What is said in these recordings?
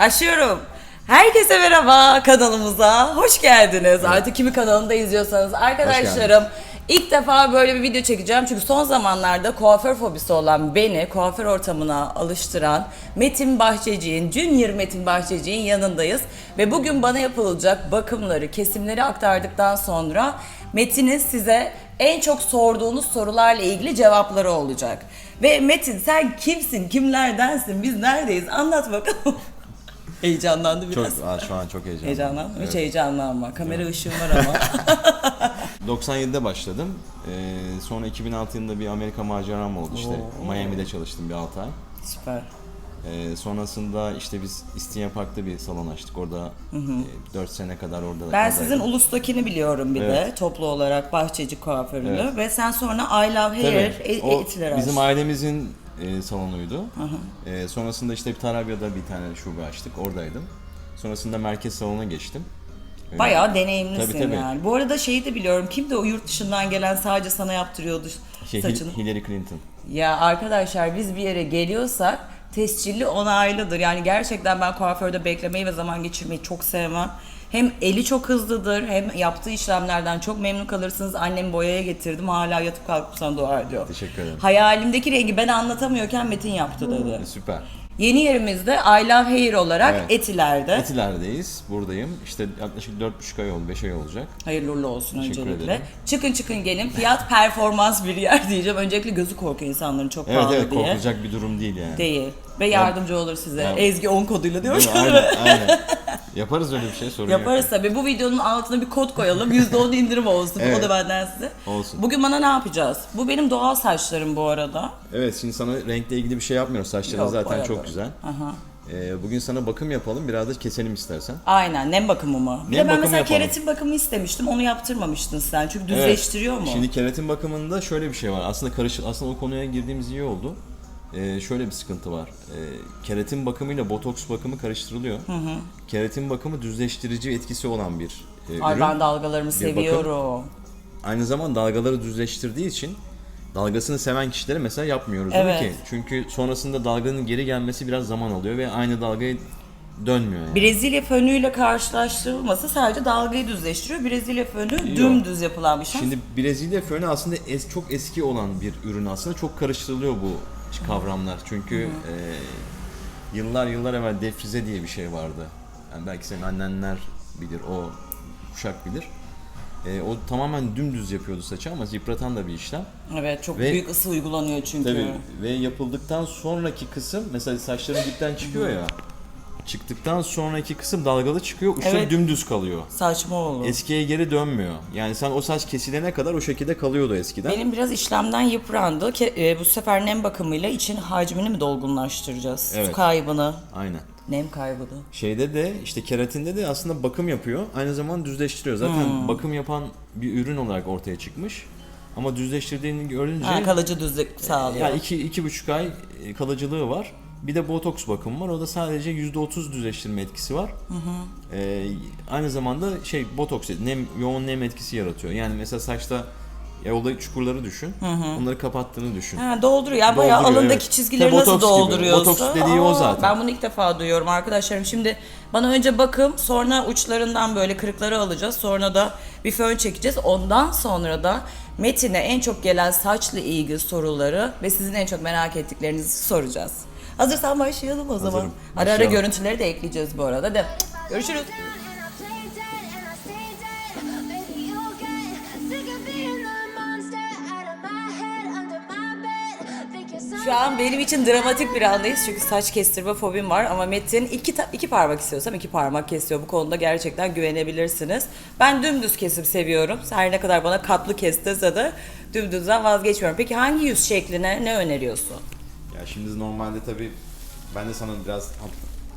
Başlıyorum. Herkese merhaba kanalımıza. Hoş geldiniz. Artık kimi kanalında izliyorsanız. Arkadaşlarım ilk defa böyle bir video çekeceğim. Çünkü son zamanlarda kuaför fobisi olan beni kuaför ortamına alıştıran Metin Bahçeci'nin, Junior Metin Bahçeci'nin yanındayız. Ve bugün bana yapılacak bakımları, kesimleri aktardıktan sonra Metin'in size en çok sorduğunuz sorularla ilgili cevapları olacak. Ve Metin sen kimsin, kimlerdensin, biz neredeyiz anlat bakalım. Heyecanlandı Çok, biraz. aa, şu an çok heyecanlıyım. Heyecanlandım. Hiç Evet. heyecanlanma. Kamera ışığım var ama. 97'de başladım. Ee, sonra 2006 yılında bir Amerika maceram oldu işte. Oo. Miami'de çalıştım bir 6 ay. Süper. Ee, sonrasında işte biz İstinye Park'ta bir salon açtık. Orada 4 sene kadar orada Ben sizin Ulus'takini biliyorum bir de. Evet. Toplu olarak bahçeci kuaförünü. Evet. Ve sen sonra I Love Hair Tabii. e- O etiler bizim ailemizin e, salonuydu. E, sonrasında işte bir Tarabya'da bir tane şube açtık. Oradaydım. Sonrasında merkez salona geçtim. E, Bayağı deneyimlisin Tabii, tabii. yani. Bu arada şeyi de biliyorum. Kim de o yurt dışından gelen sadece sana yaptırıyordu şey, saçını. Hillary Clinton. Ya arkadaşlar biz bir yere geliyorsak tescilli onaylıdır. Yani gerçekten ben kuaförde beklemeyi ve zaman geçirmeyi çok sevmem. Hem eli çok hızlıdır hem yaptığı işlemlerden çok memnun kalırsınız. Annem boyaya getirdim hala yatıp kalkıp sana dua ediyor. Teşekkür ederim. Hayalimdeki rengi ben anlatamıyorken Metin yaptı dedi. E, süper. Yeni yerimizde I Love Hair olarak Evet. Etiler'de. Etiler'deyiz. Buradayım. İşte yaklaşık 4,5 ay oldu, 5 ay olacak. Hayırlı uğurlu olsun Teşekkür öncelikle. ederim. Çıkın çıkın gelin. Fiyat performans bir yer diyeceğim. Öncelikle gözü korkuyor insanların çok Evet pahalı evet diye. korkulacak bir durum değil yani. Değil. Ve yardımcı olur size. Evet. Ezgi 10 koduyla diyor. Değil mi? aynen aynen. Yaparız öyle bir şey sorun Yaparız yok. tabii. Bu videonun altına bir kod koyalım. %10 indirim olsun. O Evet. da benden size. Olsun. Bugün bana ne yapacağız? Bu benim doğal saçlarım bu arada. Evet şimdi sana renkle ilgili bir şey yapmıyoruz. Saçların Yok, zaten boyadım. çok güzel. Aha. Ee, bugün sana bakım yapalım. Biraz da keselim istersen. Aynen nem bakımı mı? Bir Nem de ben bakımı mesela yapalım. keratin bakımı istemiştim. Onu yaptırmamıştın sen. Çünkü düzleştiriyor mu? Şimdi keratin bakımında şöyle bir şey var. Aslında karışık. Aslında o konuya girdiğimiz iyi oldu. Ee, şöyle bir sıkıntı var. Ee, keratin bakımıyla botoks bakımı karıştırılıyor. Keratin bakımı düzleştirici etkisi olan bir e, Ay ürün. ben dalgalarımı bakım. seviyorum. Aynı zamanda dalgaları düzleştirdiği için dalgasını seven kişilere mesela yapmıyoruz Evet. ki. Çünkü sonrasında dalganın geri gelmesi biraz zaman alıyor ve aynı dalgaya dönmüyor yani. Brezilya fönüyle karşılaştırılması sadece dalgayı düzleştiriyor. Brezilya fönü dümdüz yapılan bir şey. Şimdi Brezilya fönü aslında es, çok eski olan bir ürün aslında. Çok karıştırılıyor bu kavramlar. Çünkü e, yıllar yıllar evvel defrize diye bir şey vardı. Yani belki senin annenler bilir, o kuşak bilir. E, o tamamen dümdüz yapıyordu saçı ama yıpratan da bir işlem. Evet çok Ve- büyük ısı uygulanıyor çünkü. Tabii ve yapıldıktan sonraki kısım mesela saçların dipten çıkıyor ya. Çıktıktan sonraki kısım dalgalı çıkıyor, uçları Evet. dümdüz kalıyor. Saçma olur. Eskiye geri dönmüyor. Yani sen o saç kesilene kadar o şekilde kalıyordu eskiden. Benim biraz işlemden yıprandı. Ke- e, bu sefer nem bakımıyla için hacmini mi dolgunlaştıracağız? Su Evet. kaybını, Aynen. nem kaybını. Şeyde de işte keratinde de aslında bakım yapıyor. Aynı zamanda düzleştiriyor. Zaten Hmm. bakım yapan bir ürün olarak ortaya çıkmış. Ama düzleştirdiğini görünce Ha, kalıcı düzlük sağlıyor. ya iki, iki buçuk ay e, kalıcılığı var. Bir de botoks bakımı var. O da sadece %30 düzleştirme etkisi var. Ee, aynı zamanda şey botoks nem yoğun nem etkisi yaratıyor. Yani mesela saçta yolda çukurları düşün. Onları kapattığını düşün. Ha, dolduruyor. Yani bayağı Dolduruyor, alındaki evet. çizgileri Tabii nasıl dolduruyorsa. Botoks dediği o zaten. Ben bunu ilk defa duyuyorum arkadaşlarım. Şimdi bana önce bakım, sonra uçlarından böyle kırıkları alacağız. Sonra da bir fön çekeceğiz. Ondan sonra da Metin'e en çok gelen saçla ilgili soruları ve sizin en çok merak ettiklerinizi soracağız. Hazırsan başlayalım o zaman. Hazırım. Ara ara Başlayalım. görüntüleri de ekleyeceğiz bu arada. De. Görüşürüz. Şu an benim için dramatik bir andayız çünkü saç kestirme fobim var ama Metin iki, ta- iki parmak istiyorsam iki parmak kesiyor. Bu konuda gerçekten güvenebilirsiniz. Ben dümdüz kesim seviyorum. Her ne kadar bana katlı kes dese de dümdüzden vazgeçmiyorum. Peki hangi yüz şekline ne öneriyorsun? Ya şimdi normalde tabii ben de sana biraz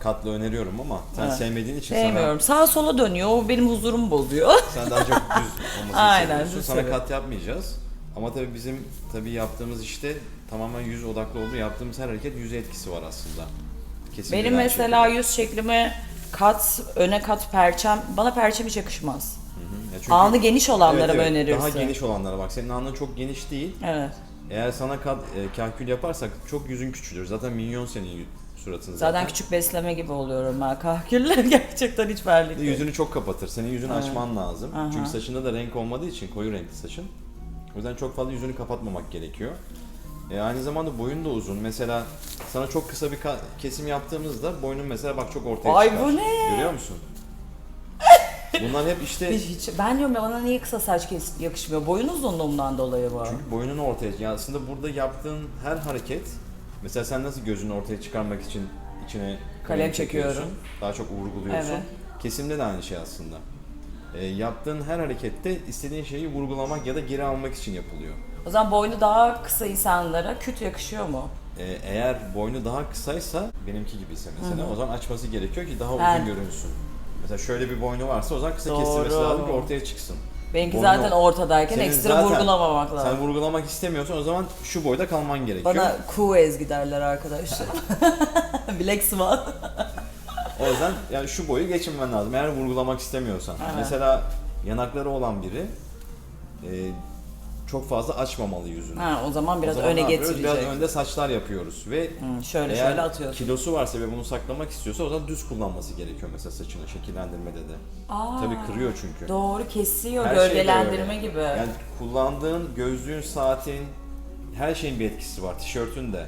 katlı öneriyorum ama sen Evet. sevmediğin için Sevmiyorum. Sağa sola dönüyor. O benim huzurumu bozuyor. sana sen daha çok düz olmasını Aynen, seviyorsun. düz Sana seviyorum. kat yapmayacağız. Ama tabii bizim tabii yaptığımız işte tamamen yüz odaklı olduğu yaptığımız her hareket yüze etkisi var aslında. Kesinlikle benim aynı mesela şekilde. yüz şeklime kat, öne kat perçem. Bana perçem hiç yakışmaz. Ya çünkü- Alnı geniş olanlara Evet, mı evet. önerirsin? Daha geniş olanlara bak. Senin alnın çok geniş değil. Evet. Eğer sana kat, e, kalkül yaparsak çok yüzün küçülür. Zaten minyon senin yü- suratın zaten. Zaten küçük besleme gibi oluyorum ben. Kahküller gerçekten hiç verlik Bir de değil. yüzünü çok kapatır. Senin yüzünü açman lazım. Aha. Çünkü saçında da renk olmadığı için koyu renkli saçın. O yüzden çok fazla yüzünü kapatmamak gerekiyor. E, aynı zamanda boyun da uzun. Mesela sana çok kısa bir ka- kesim yaptığımızda boynun mesela bak çok ortaya Ay, çıkar. bu ne? Görüyor musun? Bunlar hep işte Hiç, hiç- ben diyorum ya bana niye kısa saç kes- yakışmıyor? Boyun uzunluğumdan dolayı bu. çünkü boynun ortaya yani aslında burada yaptığın her hareket mesela sen nasıl gözünü ortaya çıkarmak için içine Kalem çekiyorsun. Daha çok vurguluyorsun. Evet. Kesimde de aynı şey aslında. E, yaptığın her harekette istediğin şeyi vurgulamak ya da geri almak için yapılıyor. O zaman boynu daha kısa insanlara küt yakışıyor mu? Ee, eğer boynu daha kısaysa benimki gibiyse mesela o zaman açması gerekiyor ki daha Ha. uzun görünsün. Mesela şöyle bir boynu varsa o zaman kısa Doğru. kestirmesi lazım ki ortaya çıksın. Benimki Boynu- zaten ortadayken Senin ekstra zaten- vurgulamamak lazım. Sen vurgulamak istemiyorsan o zaman şu boyda kalman gerekiyor. Bana kuğu ezgi derler arkadaşlar. Black Swan. O yüzden yani şu boyu geçinmen lazım eğer vurgulamak istemiyorsan. Evet. Mesela yanakları olan biri e, çok fazla açmamalı yüzünü. Ha, o zaman biraz O zaman öne getirecek. Biraz önde saçlar yapıyoruz ve Hı, şöyle eğer şöyle atıyorsun. kilosu varsa ve bunu saklamak istiyorsa o zaman düz kullanması gerekiyor mesela saçını şekillendirmede de. Aa, Tabii kırıyor çünkü. Doğru kesiyor Her şey gölgelendirme öyle. gibi. Yani kullandığın gözlüğün, saatin, her şeyin bir etkisi var. Tişörtün de.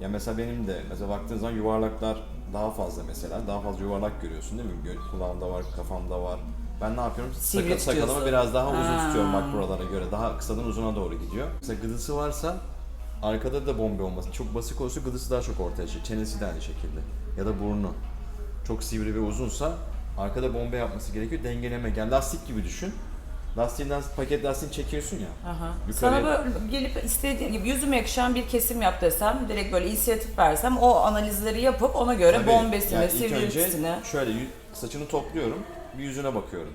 Ya mesela benim de mesela baktığın zaman yuvarlaklar daha fazla mesela. Daha fazla yuvarlak görüyorsun değil mi? Gö- Kulağımda var, kafamda var. Ben ne yapıyorum? Sivri Sakal, sakalımı tutuyorsun. biraz daha uzun Ha. tutuyorum bak buralara göre. Daha kısadan uzuna doğru gidiyor. Mesela gıdısı varsa arkada da bombe olması. Çok basık olursa gıdısı daha çok ortaya çıkıyor. Çenesi de aynı şekilde. Ya da burnu. Çok sivri ve uzunsa arkada bombe yapması gerekiyor. Dengeleme. Yani lastik gibi düşün. Lastiğinden paket lastiğini çekiyorsun ya. Aha. Yukarıya- Sana böyle gelip istediğin gibi yüzüme yakışan bir kesim yap desem, direkt böyle inisiyatif versem o analizleri yapıp ona göre Tabii, bombesini, yani ilk önce şöyle yü- saçını topluyorum, bir yüzüne bakıyorum.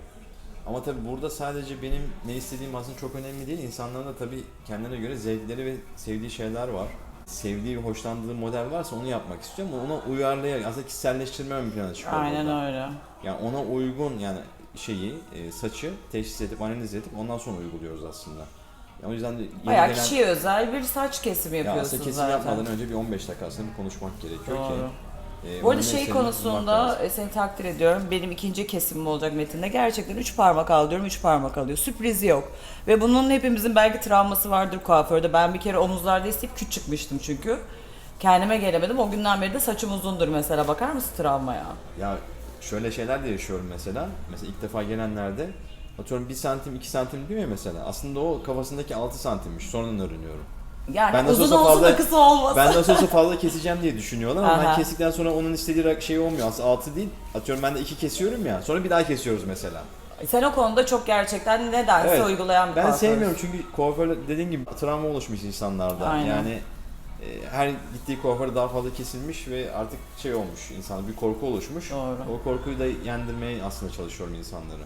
Ama tabii burada sadece benim ne istediğim aslında çok önemli değil. İnsanların da tabii kendine göre zevkleri ve sevdiği şeyler var. Sevdiği, hoşlandığı model varsa onu yapmak istiyorum ama ona uyarlayarak, aslında kişiselleştirme ön plana çıkıyor Aynen burada. öyle. Yani ona uygun yani şeyi, e, saçı teşhis edip, analiz edip ondan sonra uyguluyoruz aslında. Yani o yüzden de yeni Bayağı gelen- kişiye özel bir saç kesimi ya yapıyorsun aslında kesim zaten. yapmadan önce bir 15 dakika aslında bir konuşmak gerekiyor Doğru. ki. E, Bu arada şey konusunda e, seni takdir ediyorum. Benim ikinci kesimim olacak metinde. Gerçekten 3 parmak al diyorum, 3 parmak alıyor. Sürprizi yok. Ve bunun hepimizin belki travması vardır kuaförde. Ben bir kere omuzlarda isteyip küt çıkmıştım çünkü. Kendime gelemedim. O günden beri de saçım uzundur mesela. Bakar mısın travmaya? Ya şöyle şeyler de yaşıyorum mesela. Mesela ilk defa gelenlerde atıyorum 1 santim 2 santim diyor ya mesela. Aslında o kafasındaki 6 santimmiş. Sonradan öğreniyorum. Yani Ben uzun olsun da fazla- kısa olmasın. Ben nasıl olsa fazla keseceğim diye düşünüyorlar ama ben Aha. kestikten sonra onun istediği şey olmuyor. Aslında 6 değil. Atıyorum ben de 2 kesiyorum ya. Sonra bir daha kesiyoruz mesela. Sen o konuda çok gerçekten nedense Evet. uygulayan bir Ben kuaförsün. sevmiyorum çünkü kuaför dediğin gibi travma oluşmuş insanlarda. Aynen. Yani e, her gittiği kuaför daha fazla kesilmiş ve artık şey olmuş insan bir korku oluşmuş. Doğru. O korkuyu da yendirmeye aslında çalışıyorum insanları.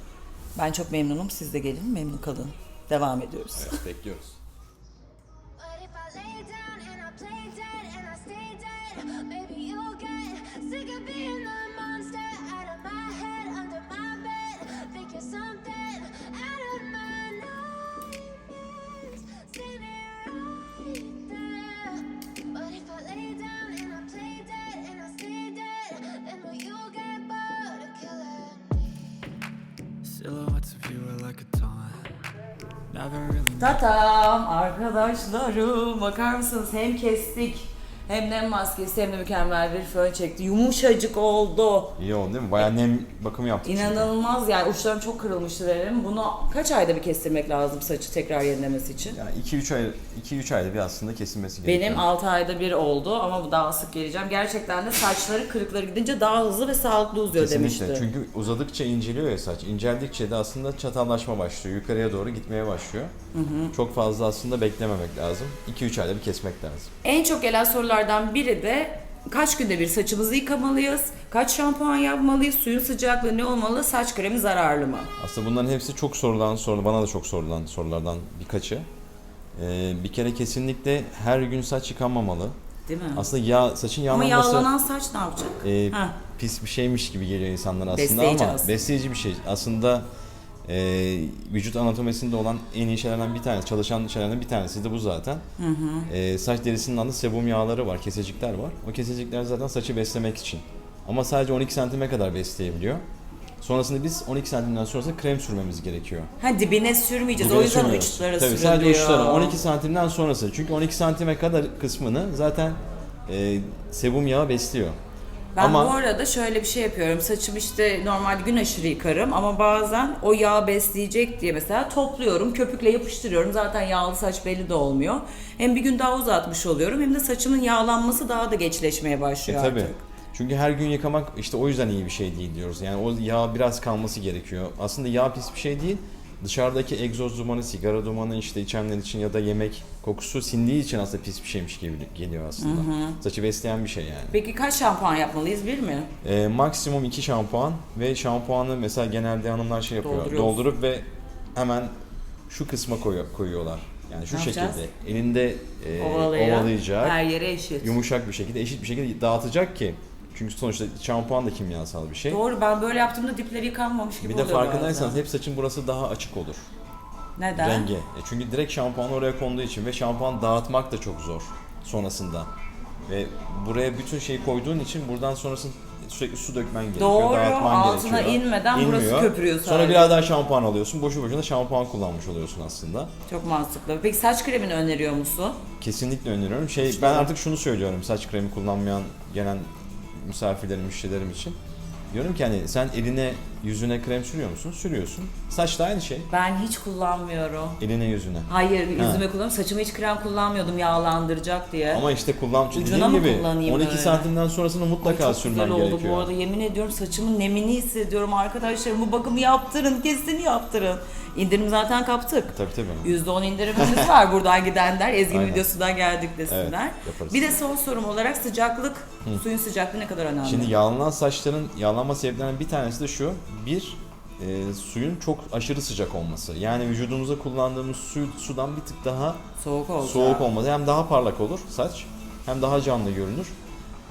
Ben çok memnunum. Siz de gelin memnun kalın. Devam ediyoruz. Evet, bekliyoruz. Tatam arkadaşlarım bakar mısınız? Hem kestik hem nem maskesi hem de mükemmel bir fön çekti. Yumuşacık oldu. İyi oldu değil mi? Bayağı nem bakımı yaptık çünkü. İnanılmaz yani uçlarım çok kırılmıştı benim. Bunu kaç ayda bir kestirmek lazım saçı tekrar yenilemesi için? Yani 2-3 ay 2-3 ayda bir aslında kesilmesi gerekiyor. Benim 6 ayda bir oldu ama bu daha sık geleceğim. Gerçekten de saçları kırıkları gidince daha hızlı ve sağlıklı uzuyor Kesinlikle. demişti. Çünkü uzadıkça inceliyor ya saç. İnceldikçe de aslında çatallaşma başlıyor. Yukarıya doğru gitmeye başlıyor. Çok fazla aslında beklememek lazım. 2-3 ayda bir kesmek lazım. En çok gelen sorulardan biri de kaç günde bir saçımızı yıkamalıyız? Kaç şampuan yapmalıyız? Suyun sıcaklığı ne olmalı? Saç kremi zararlı mı? Aslında bunların hepsi çok sorulan soru, bana da çok sorulan sorulardan birkaçı. Ee, bir kere kesinlikle her gün saç yıkanmamalı. Değil mi? Aslında yağ, saçın Ama yağlanması yağlanan saç ne yapacak? e, Ha. pis bir şeymiş gibi geliyor insanlara aslında Besleyici ama aslında. besleyici bir şey. Aslında e, vücut anatomisinde olan en iyi şeylerden bir tanesi, çalışan şeylerden bir tanesi de bu zaten. E, saç derisinin adı sebum yağları var, kesecikler var. O kesecikler zaten saçı beslemek için. Ama sadece 12 santime kadar besleyebiliyor. Sonrasında biz 12 santimden sonrasında krem sürmemiz gerekiyor. Ha dibine sürmeyeceğiz. Dibine o yüzden sürmüyoruz. uçlara Tabii sürülüyor. sadece uçlara 12 santimden sonrası. Çünkü 12 santime kadar kısmını zaten e, sebum yağı besliyor. Ben Ama- bu arada şöyle bir şey yapıyorum. Saçımı işte normal gün aşırı yıkarım ama bazen o yağ besleyecek diye mesela topluyorum, köpükle yapıştırıyorum. Zaten yağlı saç belli de olmuyor. Hem bir gün daha uzatmış oluyorum hem de saçımın yağlanması daha da geçleşmeye E başlıyor tabii. artık. Çünkü her gün yıkamak işte o yüzden iyi bir şey değil diyoruz. Yani o yağ biraz kalması gerekiyor. Aslında yağ pis bir şey değil. Dışarıdaki egzoz dumanı, sigara dumanı işte içenler için ya da yemek kokusu sindiği için aslında pis bir şeymiş gibi geliyor aslında. Saçı besleyen bir şey yani. Peki kaç şampuan yapmalıyız bir mi? E, maksimum 2 şampuan ve şampuanı mesela genelde hanımlar şey yapıyor. Doldurup ve hemen şu kısma koyuyor, koyuyorlar. Yani şu Ne yapacağız? şekilde elinde e, ovalayacak. Her yere eşit. yumuşak bir şekilde, eşit bir şekilde dağıtacak ki çünkü sonuçta şampuan da kimyasal bir şey. Doğru ben böyle yaptığımda dipleri yıkanmamış gibi Bir de oluyor farkındaysanız bazen. hep saçın burası daha açık olur. Neden? Rengi. E çünkü direkt şampuan oraya konduğu için ve şampuan dağıtmak da çok zor sonrasında. Ve buraya bütün şeyi koyduğun için buradan sonrasında sürekli su dökmen gerekiyor. Doğru, dağıtman altına gerekiyor. inmeden burası köpürüyor Sonra sadece. biraz daha şampuan alıyorsun. Boşu boşuna şampuan kullanmış oluyorsun aslında. Çok mantıklı. Peki saç kremini öneriyor musun? Kesinlikle öneriyorum. Şey ben artık şunu söylüyorum saç kremi kullanmayan gelen misafirlerim, müşterilerim için. Diyorum ki hani sen eline yüzüne krem sürüyor musun? Sürüyorsun. Saç da aynı şey. Ben hiç kullanmıyorum. Eline yüzüne. Hayır yüzüme kullanıyorum. Saçıma hiç krem kullanmıyordum yağlandıracak diye. Ama işte kullan Ucuna dediğim mı gibi kullanayım 12 öyle? santimden sonrasını mutlaka Çok sürmen güzel oldu gerekiyor. bu arada. Yemin ediyorum saçımın nemini hissediyorum arkadaşlarım. Bu bakımı yaptırın, kesin yaptırın. İndirim zaten kaptık. Tabii tabii. %10 indirimimiz var buradan gidenler. Ezgi'nin Aynen. videosundan geldik desinler. Evet, yaparız. bir de son sorum olarak sıcaklık, suyun sıcaklığı ne kadar önemli? Şimdi yağlanan saçların yağlanma sebeplerinden bir tanesi de şu. Bir, e, suyun çok aşırı sıcak olması. Yani vücudumuza kullandığımız su, sudan bir tık daha soğuk olacak. soğuk olması. Hem daha parlak olur saç hem daha canlı görünür.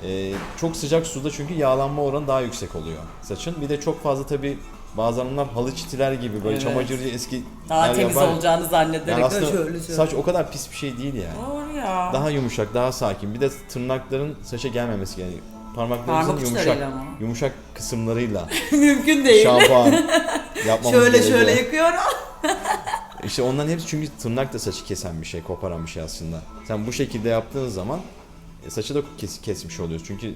E, çok sıcak suda çünkü yağlanma oranı daha yüksek oluyor saçın. Bir de çok fazla tabi bazı hanımlar halı çitiler gibi böyle Evet. çamaşırcı eski Daha temiz olacağını zannederek Yani aslında şöyle şöyle. saç o kadar pis bir şey değil yani. Doğru ya. Daha yumuşak, daha sakin. Bir de tırnakların saça gelmemesi gerekiyor. Parmaklarınızın Parmak yumuşak, uçlarıyla mı? yumuşak kısımlarıyla Mümkün değil. şampuan yapmamız şöyle gerekiyor. şöyle yıkıyorum. İşte onların hepsi çünkü tırnak da saçı kesen bir şey, koparan bir şey aslında. Sen bu şekilde yaptığın zaman e, saçı da kes, kesmiş oluyorsun. Çünkü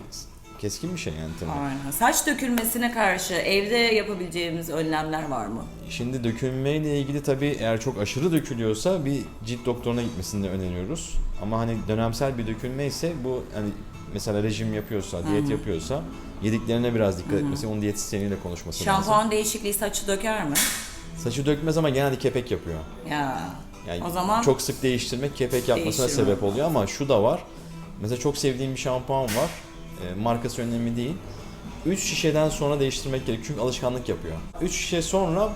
keskin bir şey yani tırnak. Aynen. Saç dökülmesine karşı evde yapabileceğimiz önlemler var mı? Şimdi dökülmeyle ilgili tabii eğer çok aşırı dökülüyorsa bir cilt doktoruna gitmesini de öneriyoruz. Ama hani dönemsel bir dökülme ise bu hani mesela rejim yapıyorsa, diyet yapıyorsa yediklerine biraz dikkat etmesi, onun diyetisyeniyle konuşması lazım. Şampuan değişikliği saçı döker mi? Saçı dökmez ama genelde kepek yapıyor. Ya. Yani O zaman çok sık değiştirmek kepek yapmasına Değiştirme. sebep oluyor ama şu da var. Mesela çok sevdiğim bir şampuan var. E, markası önemli değil. 3 şişeden sonra değiştirmek gerekiyor çünkü alışkanlık yapıyor. 3 şişe sonra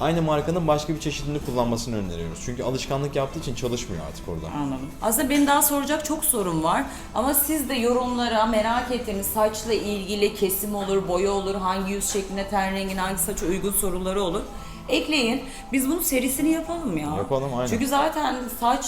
aynı markanın başka bir çeşidini kullanmasını öneriyoruz. Çünkü alışkanlık yaptığı için çalışmıyor artık orada. Anladım. Aslında benim daha soracak çok sorum var. Ama siz de yorumlara merak ettiğiniz saçla ilgili kesim olur, boya olur, hangi yüz şekline, ten rengine, hangi saça uygun soruları olur. Ekleyin. Biz bunun serisini yapalım ya. Yapalım, aynen. Çünkü zaten saç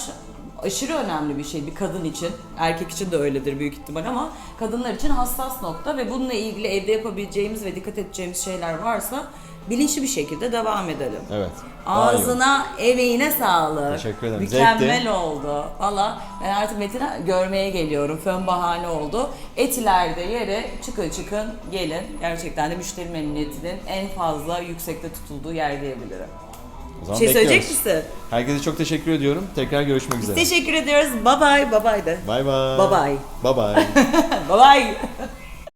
aşırı önemli bir şey bir kadın için. Erkek için de öyledir büyük ihtimal ama kadınlar için hassas nokta ve bununla ilgili evde yapabileceğimiz ve dikkat edeceğimiz şeyler varsa bilinçli bir şekilde devam edelim. Evet. Ağzına, emeğine sağlık. Teşekkür ederim. Mükemmel Zevkti. oldu. Valla ben artık Metin'i görmeye geliyorum. Fön bahane oldu. Etiler'de yere çıkın çıkın gelin. Gerçekten de müşteri memnuniyetinin en fazla yüksekte tutulduğu yer diyebilirim. O Bir zaman şey söyleyecek bekliyoruz. misin? Herkese çok teşekkür ediyorum. Tekrar görüşmek üzere. Teşekkür ediyoruz. Bye bye. Bye bye de. Bye bye. Bye bye. Bye bye. Bye bye.